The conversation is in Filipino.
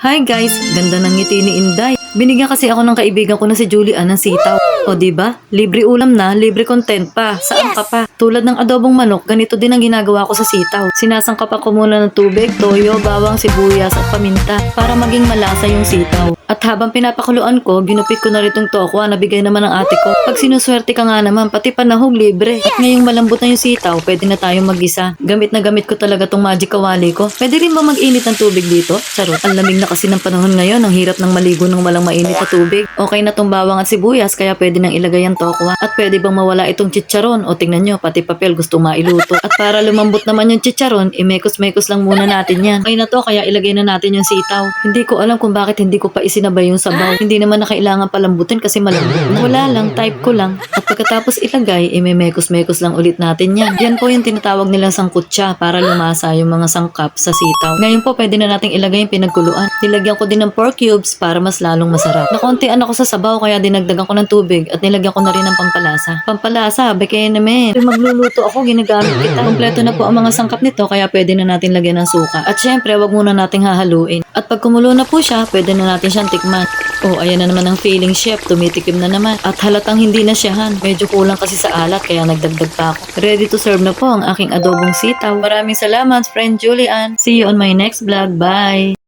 Hi guys, ganda ng ngiti ni Inday. Binigyan kasi ako ng kaibigan ko na si Julian ng sitaw. O di ba? Libre ulam na, libre content pa. Saan ka pa? Tulad ng adobong manok, ganito din ang ginagawa ko sa sitaw. Sinasangkapan ko muna ng tubig, toyo, bawang, sibuyas at paminta para maging malasa yung sitaw. At habang pinapakuluan ko, ginupit ko na rin tong tokwa na bigay naman ng ate ko. Pag sinuswerte ka nga naman, pati panahog libre. At ngayong malambot na yung sitaw, pwede na tayong mag-isa. Gamit na gamit ko talaga tong magic kawali ko. Pwede rin ba mag-init ng tubig dito? Charot. Ang lamig na kasi ng panahon ngayon, ang hirap ng maligo ng walang mainit na tubig. Okay na tong bawang at sibuyas, kaya pwede nang ilagay ang tokwa. At pwede bang mawala itong chicharon? O tingnan nyo, pati papel gusto mailuto. At para lumambot naman yung chicharon, imekos-mekos lang muna natin yan. Okay na to, kaya ilagay na natin yung sitaw. Hindi ko alam kung bakit hindi ko pa isinabay yung sabaw. Hindi naman na kailangan palambutin kasi malambot na. Wala lang, type ko lang. At pagkatapos ilagay, imemekos-mekos lang ulit natin yan. Yan po yung tinatawag nilang sangkutsa para lumasa yung mga sangkap sa sitaw. Ngayon po, pwede na nating ilagay yung pinagkuluan. Nilagyan ko din ng pork cubes para mas lalong masarap. Nakontian ako sa sabaw kaya dinagdagan ko ng tubig at nilagyan ko na rin ng pampalasa. Pampalasa, bekaya naman. Kung magluluto ako, ginagamit kita. Kompleto na po ang mga sangkap nito kaya pwede na natin lagyan ng suka. At syempre, wag muna nating hahaluin. At pag kumulo na po siya, pwede na natin siyang tikman. Oh, ayan na naman ang feeling chef. Tumitikim na naman. At halatang hindi na siyahan. Medyo kulang kasi sa alat kaya nagdagdag pa ako. Ready to serve na po ang aking adobong sitaw. Maraming salamat, friend Julian. See you on my next vlog. Bye!